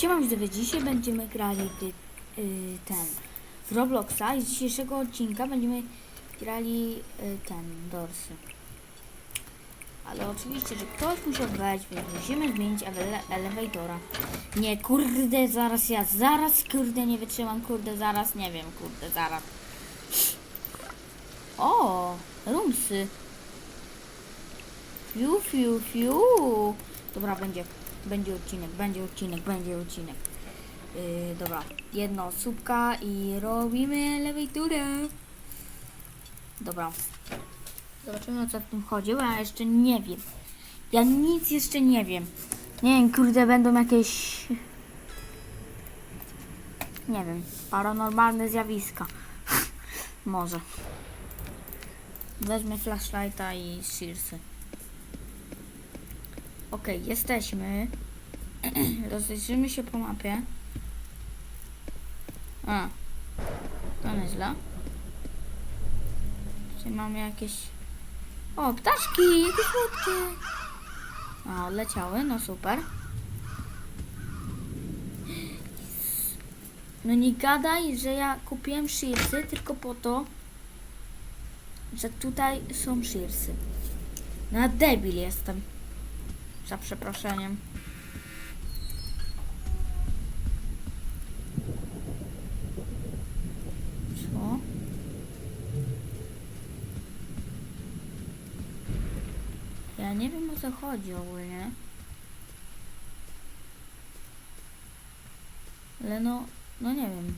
Siema widzowie, dzisiaj będziemy grali y, ten w Robloxa i z dzisiejszego odcinka będziemy grali y, ten Dorsy. Ale oczywiście, że ktoś musiał wejść, więc musimy zmienić ele elevatora. Nie, kurde, zaraz ja, zaraz, kurde, nie wytrzymam, kurde, zaraz, nie wiem, kurde, zaraz. O, rumsy. Fiu, fiu, fiu. Dobra, będzie, będzie odcinek, będzie odcinek, będzie odcinek. Yy, dobra, jedna osóbka i robimy elevatorę. Dobra. Zobaczymy o co w tym chodzi, bo ja jeszcze nie wiem. Ja nic jeszcze nie wiem. Nie wiem, kurde, będą jakieś... Nie wiem, paranormalne zjawiska. Może. Weźmy flashlighta i shearsy. Okej, jesteśmy. Rozejrzymy się po mapie. A, to nieźle. Czy mamy jakieś... O, ptaszki! Jakie słodkie! A, odleciały, no super. No nie gadaj, że ja kupiłem shearsy tylko po to, że tutaj są shearsy. Na debil jestem. Za przeproszeniem. Co? Ja nie wiem o co chodzi ogólnie. Ale no, no nie wiem.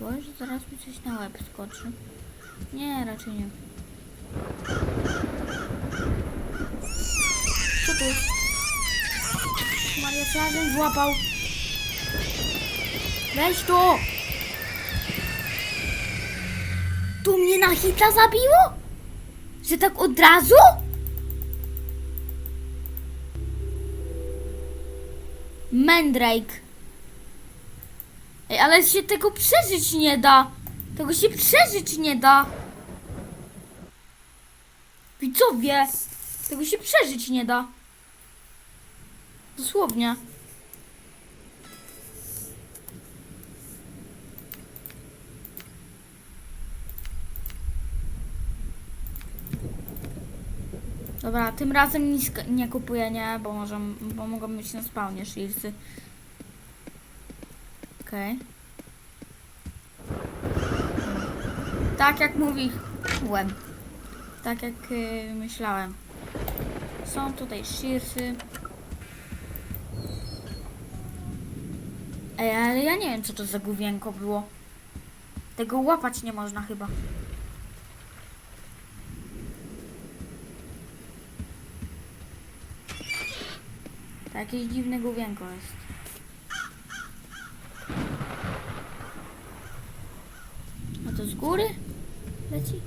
Boję, że zaraz mi coś na łeb skoczy. Nie, raczej nie. Co jest? Maria, bym złapał? Weź tu! Tu mnie na hita zabiło? Że tak od razu? Mandrake. Ej, ale się tego przeżyć nie da. Tego się przeżyć nie da. Widzowie, tego się przeżyć nie da. Dosłownie. Dobra, tym razem nic nie kupuję, nie, bo, może, bo mogą być na spawnie shieldsy. Okej. Tak jak mówiłem. Tak jak y, myślałem. Są tutaj shirsy. Ej, ale ja nie wiem co to za główienko było. Tego łapać nie można chyba. Jakieś dziwne główienko jest. A to z góry leci?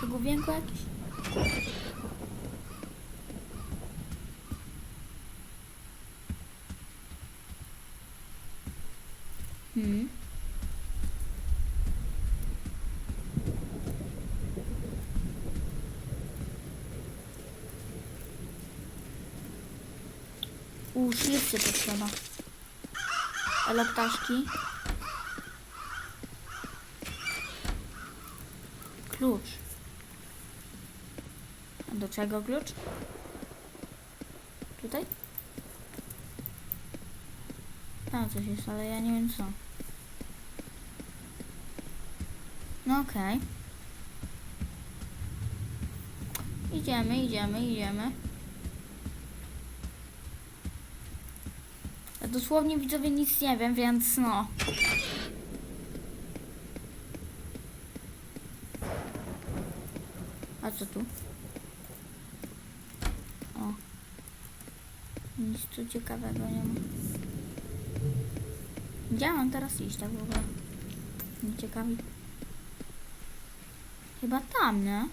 To główienko jakieś? Hmm. U, szlifcy potrzeba. Elo Klucz. A do czego klucz? Tutaj? Tam coś jest, ale ja nie wiem co. No okej. Idziemy, idziemy, idziemy. Ja dosłownie widzowie nic nie wiem, więc no. A co tu? O. Nic tu ciekawego nie ma. Gdzie mam teraz iść tak w ogóle? Nie ciekawi. Chyba tam, nie?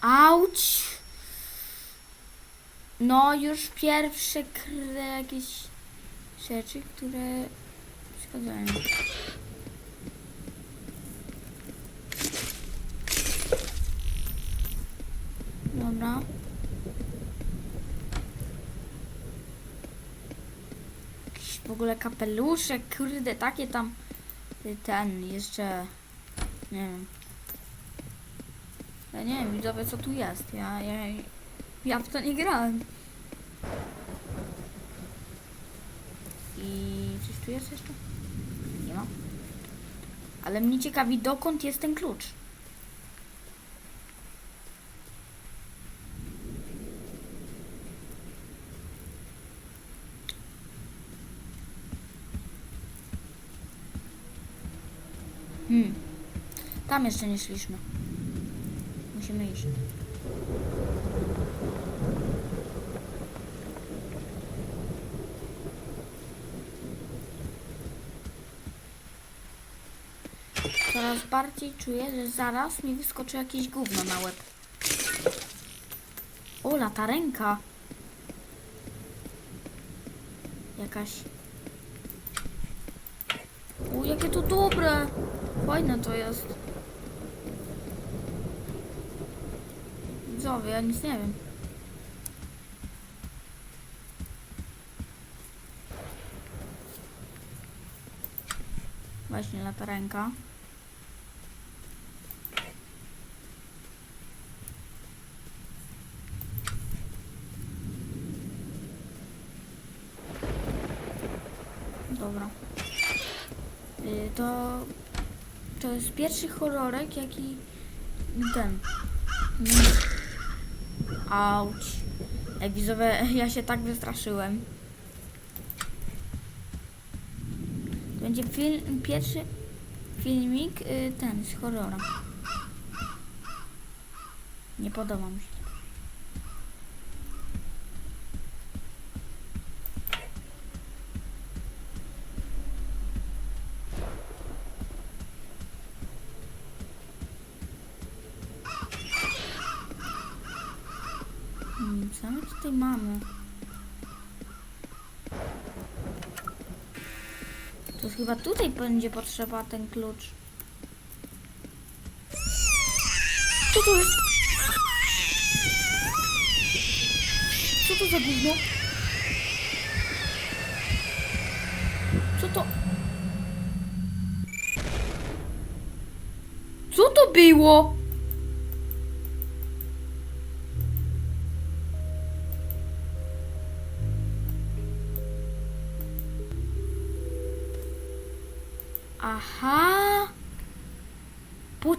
Auć! No, już pierwsze kre jakieś rzeczy, które przeszkadzają. Dobra. Jakiś w ogóle kapeluszek, kurde, takie tam. y, Ten, jeszcze. Nie wiem. Ja nie wiem, widzowie, co tu jest. Ja, ja, ja w to nie grałem. I coś tu jest jeszcze? Nie ma. Ale mnie ciekawi, dokąd jest ten klucz. Hmm. Tam jeszcze nie szliśmy. Musimy iść. Coraz bardziej czuję, że zaraz mi wyskoczy jakieś gówno na łeb. O, lata ręka. Jakaś. O, jakie to dobre. Fajne to jest. Widzowie, ja nic nie wiem. Właśnie lata ręka. Dobra. Y, To, to jest pierwszy horrorek, jaki ten. Mm. Auć. Ej, widzowie, ja się tak wystraszyłem. Będzie film, pierwszy filmik y, ten z horrora. Nie podoba mi się. Hmm, co my tutaj mamy? To chyba tutaj będzie potrzeba ten klucz. Co to jest? Co to za gówno? Co to? Co to było?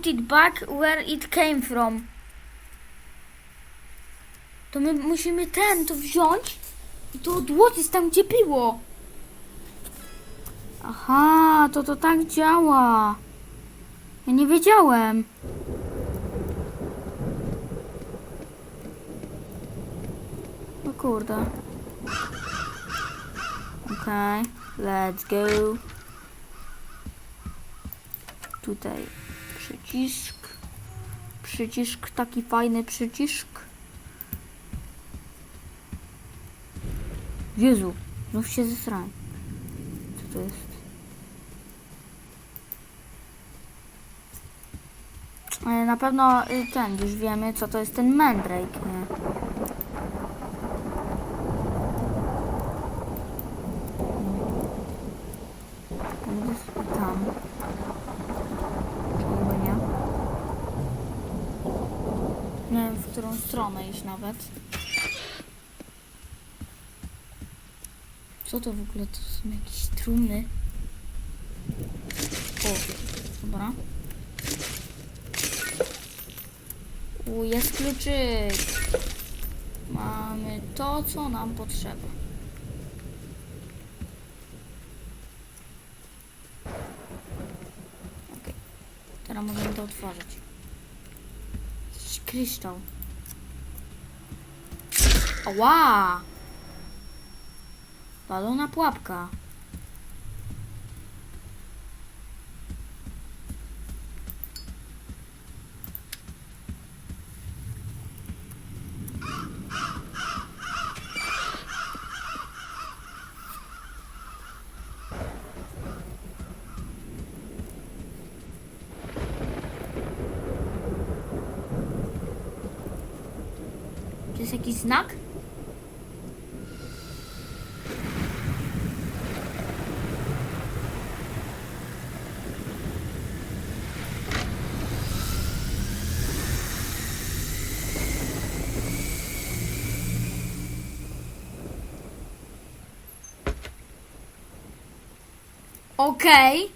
It back where it came from. To my musimy ten, to wziąć i to odłożyć tam, gdzie było. Aha, to to tak działa. Ja nie wiedziałem. No kurde. Okej, let's go. Tutaj przycisk. Przycisk, taki fajny przycisk. Jezu, znów się zesrałem. Co to jest? E, Na pewno y, ten, już wiemy co to jest ten Mandrake, nie? Ten jest Tam. Czemu nie? Nie wiem, w którą stronę iść nawet. Co to w ogóle? To są jakieś trumny. O, dobra. U, jest kluczyk. Mamy to, co nam potrzeba. Okej. Teraz możemy to otworzyć. Jakiś kryształ. Ła! Balona pułapka. To jest jakiś znak? Okej.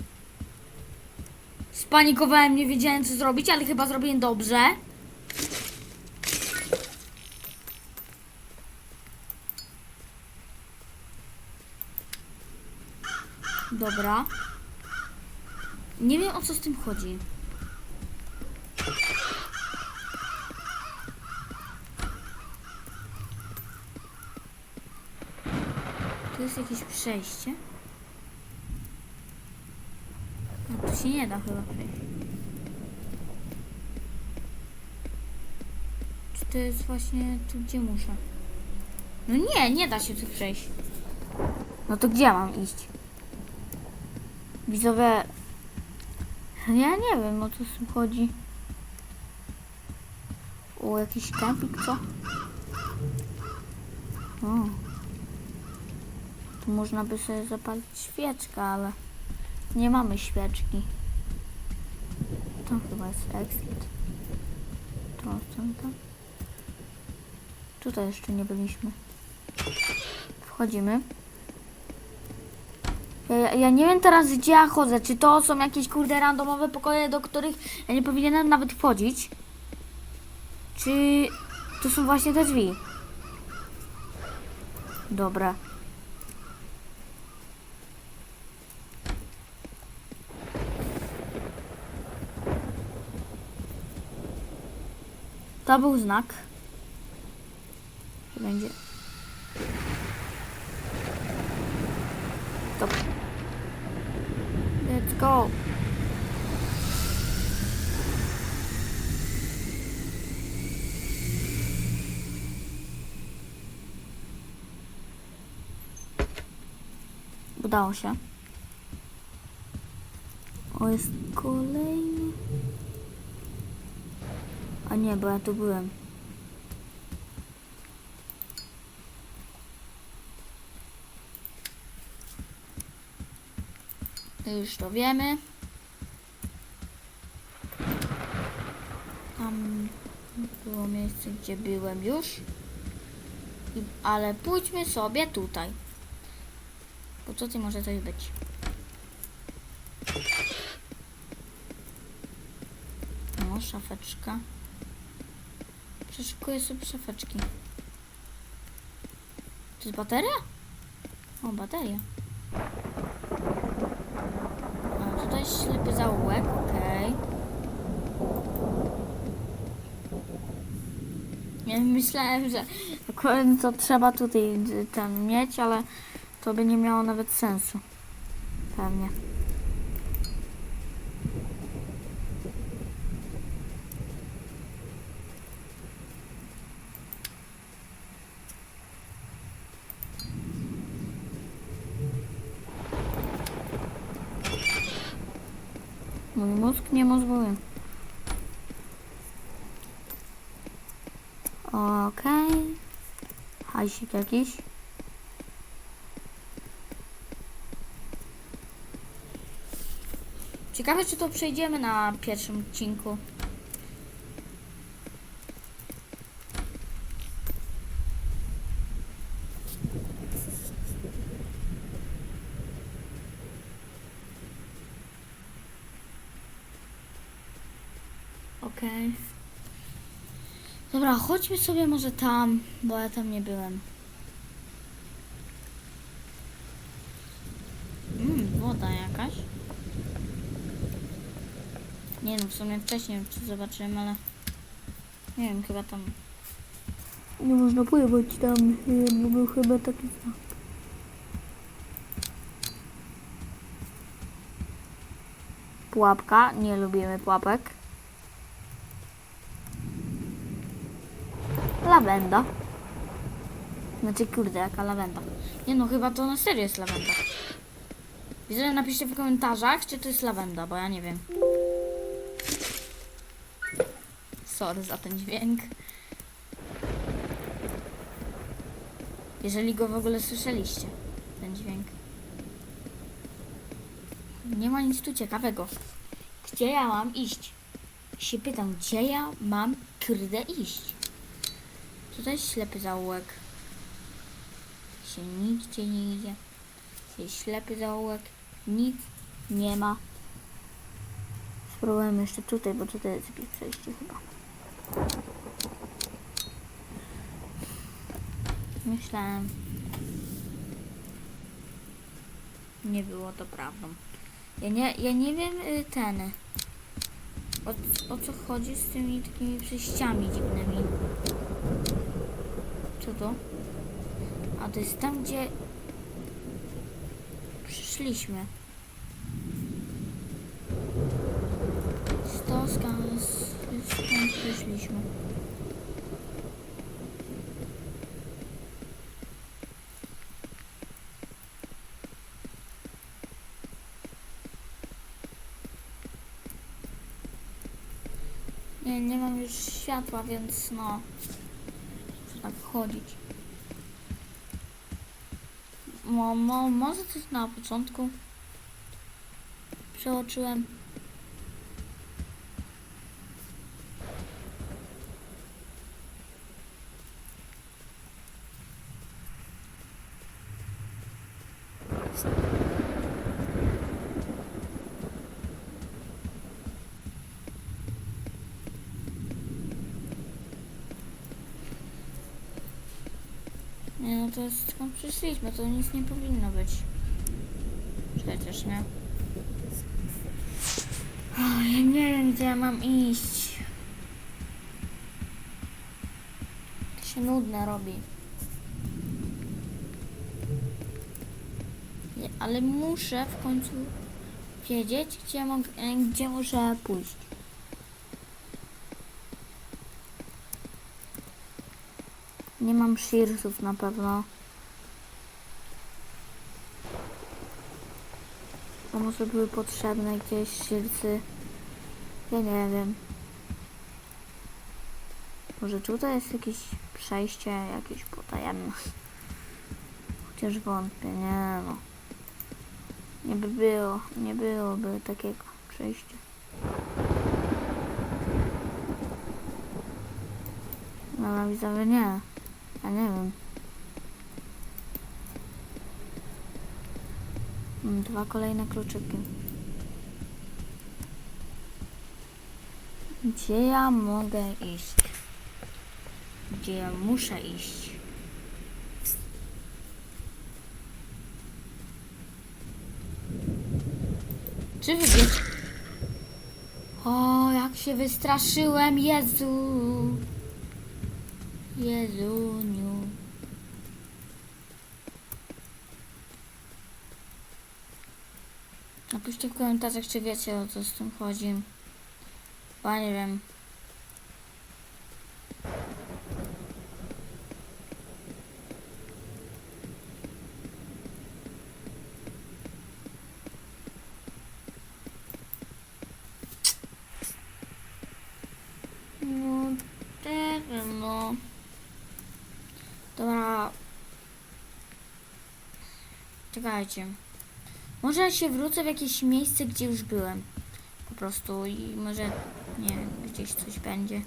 Spanikowałem, nie wiedziałem co zrobić, ale chyba zrobiłem dobrze. Dobra. Nie wiem o co z tym chodzi. Tu jest jakieś przejście. No, tu się nie da chyba przejść. Czy to jest właśnie tu, gdzie muszę? No nie, nie da się tu przejść. No to gdzie mam iść? Widzowie... Ja nie wiem, o co z tym chodzi. O, jakiś kempik, co? O. Tu można by sobie zapalić świeczkę, ale nie mamy świeczki. To chyba jest exit. To, to, to. Tutaj jeszcze nie byliśmy. Wchodzimy. Ja- ja nie wiem teraz gdzie ja chodzę. Czy to są jakieś kurde randomowe pokoje, do których ja nie powinienem nawet wchodzić? Czy to są właśnie te drzwi? Dobra. To był znak. Będzie. Stop. Let's go. Udało się. O, jest kolejny. A nie, bo ja tu byłem. Już to wiemy. Tam było miejsce, gdzie byłem już. Ale pójdźmy sobie tutaj. Bo co ty może coś być? O, szafeczka. Przeszukuję sobie szafeczki. To jest bateria? O, bateria. A, tutaj ślepy zaułek, okej. Ja myślałem, że akurat to trzeba tutaj ten mieć, ale to by nie miało nawet sensu. Pewnie. Mój mózg nie mózguje. Okej. Hajsik jakiś. Ciekawe, czy to przejdziemy na pierwszym odcinku. Okej. Dobra, chodźmy sobie może tam, bo ja tam nie byłem. Mmm, woda jakaś. Nie no, w sumie wcześniej czy zobaczyłem, ale nie wiem, chyba tam. Nie można pływać tam, bo był chyba taki znak. Pułapka, nie lubimy pułapek. Lawenda. Znaczy, kurde, jaka lawenda. Nie no, chyba to na serio jest lawenda. Widzę, napiszcie w komentarzach, czy to jest lawenda, bo ja nie wiem. Sorry za ten dźwięk. Jeżeli go w ogóle słyszeliście, ten dźwięk. Nie ma nic tu ciekawego. Gdzie ja mam iść? Się pytam, gdzie ja mam kurde iść? Tutaj ślepy zaułek. Się nigdzie nie idzie. Jest ślepy zaułek. Nic nie ma. Spróbujemy jeszcze tutaj, bo tutaj jest jakieś przejście chyba. Myślałem. Nie było to prawdą. Ja nie, ja nie wiem y, ten. O, o co chodzi z tymi takimi przejściami dziwnymi. Co to? A to jest tam, gdzie przyszliśmy. Stoska, skąd przyszliśmy? Nie, nie mam już światła, więc no. Chodzić. Mo, mo, może coś na początku przeoczyłem. Nie no to jest skąd przyszliśmy, to nic nie powinno być. Przecież nie. O, ja nie wiem gdzie ja mam iść. To się nudne robi. Ale muszę w końcu wiedzieć gdzie, mogę, gdzie muszę pójść. Nie mam shearsów na pewno. A może były potrzebne gdzieś shearsy? Ja nie wiem. Może tutaj jest jakieś przejście, jakieś potajemne. Chociaż wątpię, nie no. Nie by było, nie byłoby takiego przejścia. No widzowie nie. Ja nie wiem. Dwa kolejne kluczyki. Gdzie ja mogę iść? Gdzie ja muszę iść? Czy wy wiecie? O, jak się wystraszyłem, Jezu! Napiszcie w komentarzach, czy wiecie o co z tym chodzi. Bo nie wiem. No, nie wiem, no. Dobra. Czekajcie. Może ja się wrócę w jakieś miejsce, gdzie już byłem. Po prostu i może, nie wiem, gdzieś coś będzie.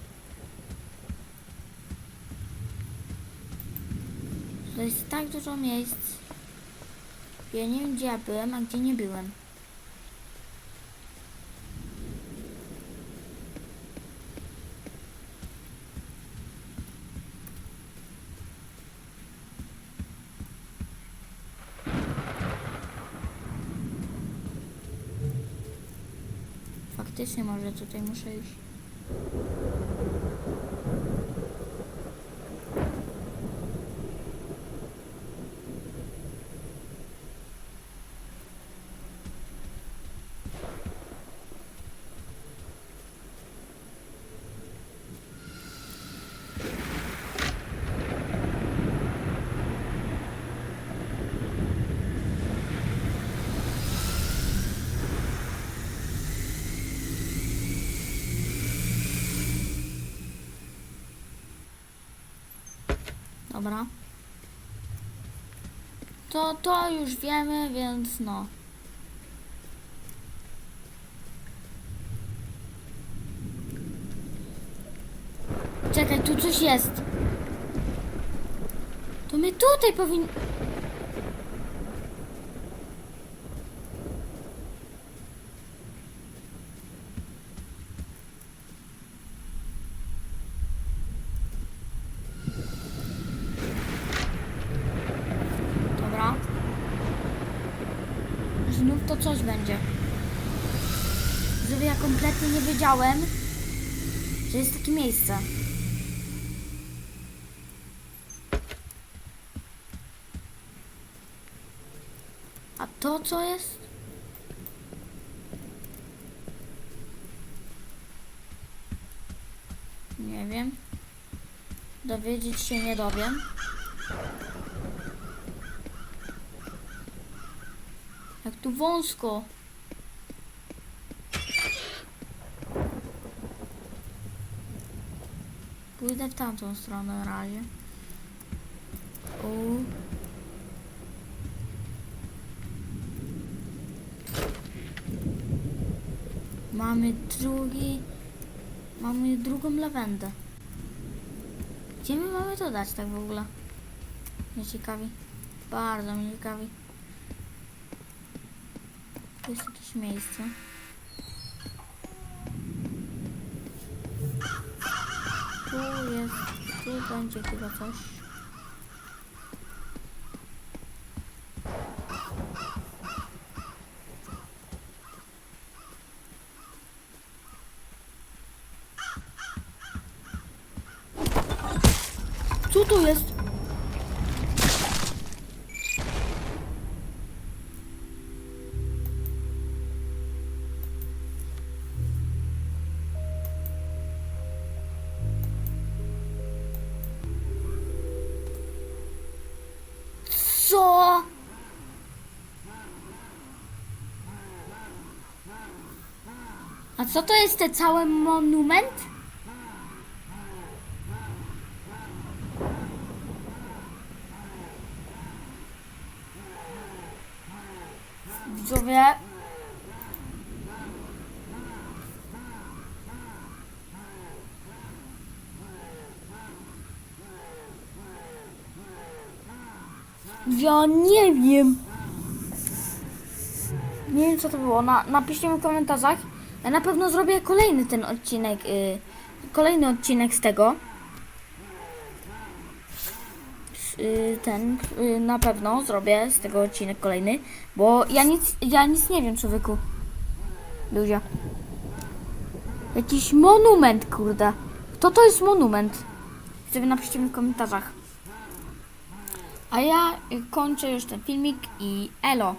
To jest tak dużo miejsc. Ja nie wiem, gdzie ja byłem, a gdzie nie byłem. Faktycznie może tutaj muszę iść. Dobra. To, to już wiemy, więc no. Czekaj, tu coś jest. To my tutaj powinni... Dobra. Znów to coś będzie. Żeby ja kompletnie nie wiedziałem, że jest takie miejsce. A to co jest? Nie wiem. Dowiedzieć się nie dowiem. Tu wąsko. Pójdę w tamtą stronę na razie. O. Mamy drugi... Mamy drugą lawendę. Gdzie my mamy to dać tak w ogóle? Mnie ciekawi. Bardzo mnie ciekawi. Tu jest jakieś miejsce. Tu jest, tu będzie chyba coś. Co tu jest? Co to jest ten cały monument? Widzowie. Ja nie wiem. Nie wiem co to było. Na, napiszcie mi w komentarzach. Ja na pewno zrobię kolejny ten odcinek. Y, kolejny odcinek z tego. S- Y, ten y, na pewno zrobię z tego odcinek kolejny. Bo ja nic, ja nic nie wiem człowieku. Ludzie. Jakiś monument, kurde. Kto to jest monument? Sobie napiszcie mi w komentarzach. A ja kończę już ten filmik i elo.